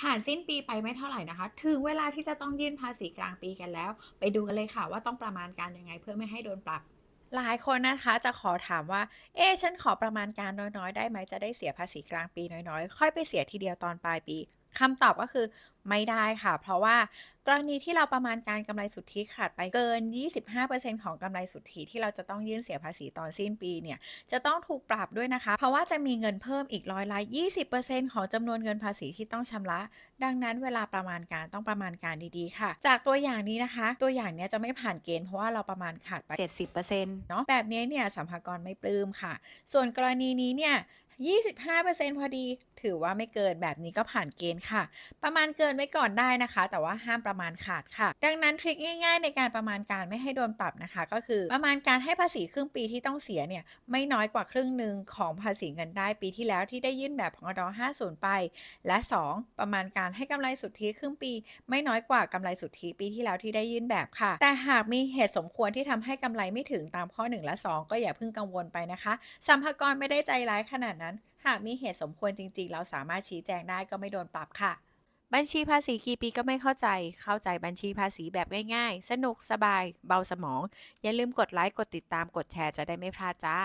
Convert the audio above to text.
ผ่านสิ้นปีไปไม่เท่าไหร่นะคะ ถึงเวลาที่จะต้องยื่นภาษีกลางปีกันแล้ว ไปดูกันเลยค่ะว่าต้องประมาณการยังไงเพื่อไม่ให้โดนปรับหลายคนนะคะจะขอถามว่า เอ๊ฉันขอประมาณการน้อยๆ ได้ไหมจะได้เสียภาษีกลางปีน้อยๆ ค่อยไปเสียทีเดียวตอนปลายปี คำตอบก็คือไม่ได้ค่ะ เพราะว่ากรณีที่เราประมาณการกำไรสุทธิขาดไปเกิน 25%ของกำไรสุทธิที่เราจะต้องยื่นเสียภาษีตอนสิ้นปีเนี่ยจะต้องถูกปรับด้วยนะคะ เพราะว่าจะมีเงินเพิ่มอีกร้อยละ 20%ของจำนวนเงินภาษีที่ต้องชำระ ดังนั้นเวลาประมาณการต้องประมาณการดีๆค่ะ จากตัวอย่างนี้นะคะ ตัวอย่างเนี้ยจะไม่ผ่านเกณฑ์เพราะว่าเราประมาณขาดไป 70%เนาะแบบนี้เนี่ยสัมภากรไม่ปลื้มค่ะ ส่วนกรณีนี้เนี่ย 25%พอดี ถือว่าไม่เกินแบบนี้ก็ผ่านเกณฑ์ค่ะ ประมาณเกินไว้ก่อนได้นะคะ แต่ว่าห้ามประมาณขาดค่ะ ดังนั้นทริคง่ายๆ ในการประมาณการไม่ให้โดนปรับนะคะ ก็คือประมาณการให้ภาษีครึ่งปีที่ต้องเสียเนี่ยไม่น้อยกว่าครึ่งหนึ่งของภาษีเงินได้ปีที่แล้วที่ได้ยื่นแบบพงด50 ไป และ 2 ประมาณการให้กำไรสุทธิครึ่งปี ไม่น้อยกว่ากำไรสุทธิปีที่แล้วที่ได้ยื่นแบบค่ะ แต่หากมีเหตุสมควรที่ทำให้กำไรไม่ถึงตามข้อ 1 และ 2 ก็อย่าเพิ่งกังวลไปนะคะสัมภากรไม่ได้ใจร้ายขนาดนั้น หากมีเหตุสมควรจริง ๆ เราสามารถชี้แจงได้ก็ไม่โดนปรับค่ะ บัญชีภาษีกี่ปีก็ไม่เข้าใจ เข้าใจบัญชีภาษีแบบง่าย ๆ สนุกสบาย เบาสมอง อย่าลืมกดไลค์ กดติดตาม กดแชร์จะได้ไม่พลาดจ้า